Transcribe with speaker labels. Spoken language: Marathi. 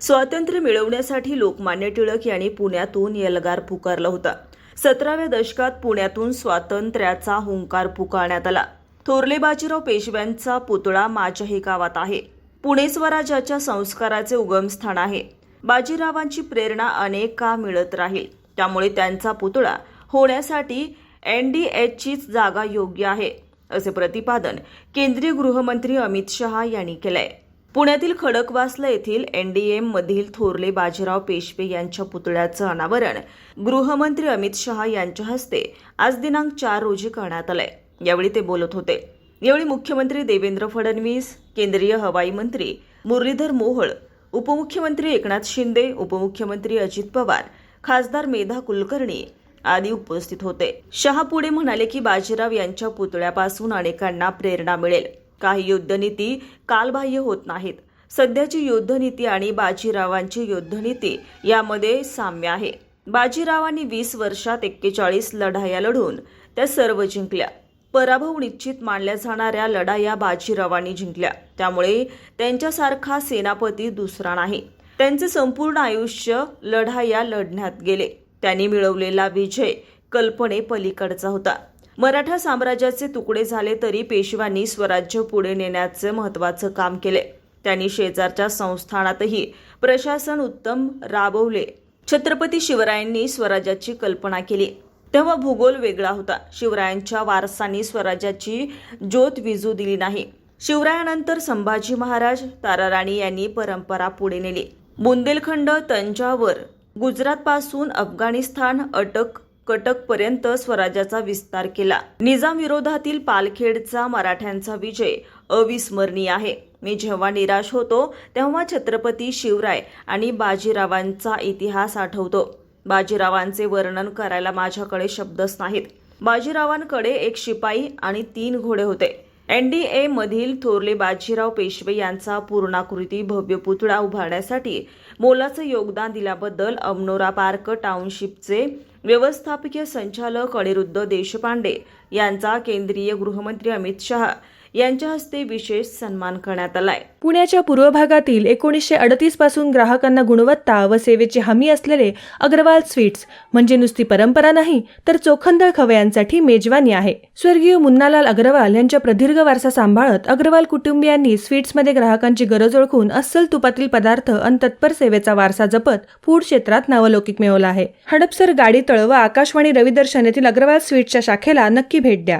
Speaker 1: स्वातंत्र्य मिळवण्यासाठी लोकमान्य टिळक यांनी पुण्यातून यलगार पुकारला होता. सतराव्या दशकात पुण्यातून स्वातंत्र्याचा हुंकार पुकारण्यात आला. थोरले बाजीराव पेशव्यांचा पुतळा माझ्याही गावात आहे. पुणे स्वराज्याच्या संस्काराचे उगमस्थान आहे. बाजीरावांची प्रेरणा अनेक का मिळत राहील? त्यामुळे त्यांचा पुतळा होण्यासाठी एन डी एचचीच जागा योग्य आहे असे प्रतिपादन केंद्रीय गृहमंत्री अमित शहा यांनी केलंय. पुण्यातील खडकवासला येथील एनडीएम मधील थोरले बाजीराव पेशवे यांच्या पुतळ्याचं अनावरण. गृहमंत्री अमित शहा यांच्या हस्ते आज दिनांक चार रोजी करण्यात आलंय. यावेळी ते बोलत होते. यावेळी मुख्यमंत्री देवेंद्र फडणवीस केंद्रीय हवाई मंत्री मुरलीधर मोहोळ उपमुख्यमंत्री एकनाथ शिंदे उपमुख्यमंत्री अजित पवार खासदार मेधा कुलकर्णी आदी उपस्थित होते. शहा पुढे म्हणाले की बाजीराव यांच्या पुतळ्यापासून अनेकांना प्रेरणा मिळेल. काही युद्धनीती कालबाह्य होत नाहीत. सध्याची युद्धनीती आणि बाजीरावांची युद्धनीती यामध्ये साम्य आहे. बाजीरावांनी वीस वर्षात एक्केचाळीस लढाया लढून त्या सर्व जिंकल्या. पराभव निश्चित मानल्या जाणाऱ्या लढाया बाजीरावांनी जिंकल्या. त्यामुळे त्यांच्यासारखा सेनापती दुसरा नाही. त्यांचे संपूर्ण आयुष्य लढाया लढण्यात गेले. त्यांनी मिळवलेला विजय कल्पने पलीकडचा होता. मराठा साम्राज्याचे तुकडे झाले तरी पेशव्यांनी स्वराज्य पुढे नेण्याचे महत्वाचं काम केले. त्यांनी शेजारच्या संस्थानातही प्रशासन उत्तम राबवले. छत्रपती शिवरायांनी स्वराज्याची कल्पना केली. तेव्हा भूगोल वेगळा होता. शिवरायांच्या वारसांनी स्वराज्याची ज्योत विजू दिली नाही. शिवरायानंतर संभाजी महाराज ताराराणी यांनी परंपरा पुढे नेली. बुंदेलखंड तंजावर गुजरातपासून अफगाणिस्तान अटक कटकपर्यंत स्वराज्याचा विस्तार केला. निजाम विरोधातील पालखेडचा मराठ्यांचा विजय अविस्मरणीय आहे. मी जेव्हा निराश होतो तेव्हा छत्रपती शिवराय आणि बाजीरावांचा इतिहास आठवतो. बाजीरावांचे वर्णन करायला माझ्याकडे शब्दच नाहीत. बाजीरावांकडे एक शिपाई आणि तीन घोडे होते. एन डी मधील थोरले बाजीराव पेशवे यांचा पूर्णाकृती भव्य पुतळा उभारण्यासाठी मोलाचं योगदान दिल्याबद्दल अमनोरा पार्क टाउनशिपचे व्यवस्थापकीय संचालक अनिरुद्ध देशपांडे यांचा केंद्रीय गृहमंत्री अमित शहा यांच्या हस्ते विशेष सन्मान करण्यात आलाय.
Speaker 2: पुण्याच्या पूर्व भागातील एकोणीसशे अडतीसपासून ग्राहकांना गुणवत्ता व सेवेची हमी असलेले अग्रवाल स्वीट्स म्हणजे नुसती परंपरा नाही तर चोखंदळ खवयांसाठी मेजवानी आहे. स्वर्गीय मुन्नालाल अग्रवाल यांच्या प्रदीर्घ वारसा सांभाळत अग्रवाल कुटुंबियांनी स्वीट्समध्ये ग्राहकांची गरज ओळखून अस्सल तुपातील पदार्थ आणि तत्पर सेवेचा वारसा जपत फूड क्षेत्रात नावलौकिक मिळवला आहे. हडपसर गाडीत तळ व आकाशवाणी रविदर्शन येथील अग्रवाल स्वीट्सच्या शाखेला नक्की भेट द्या.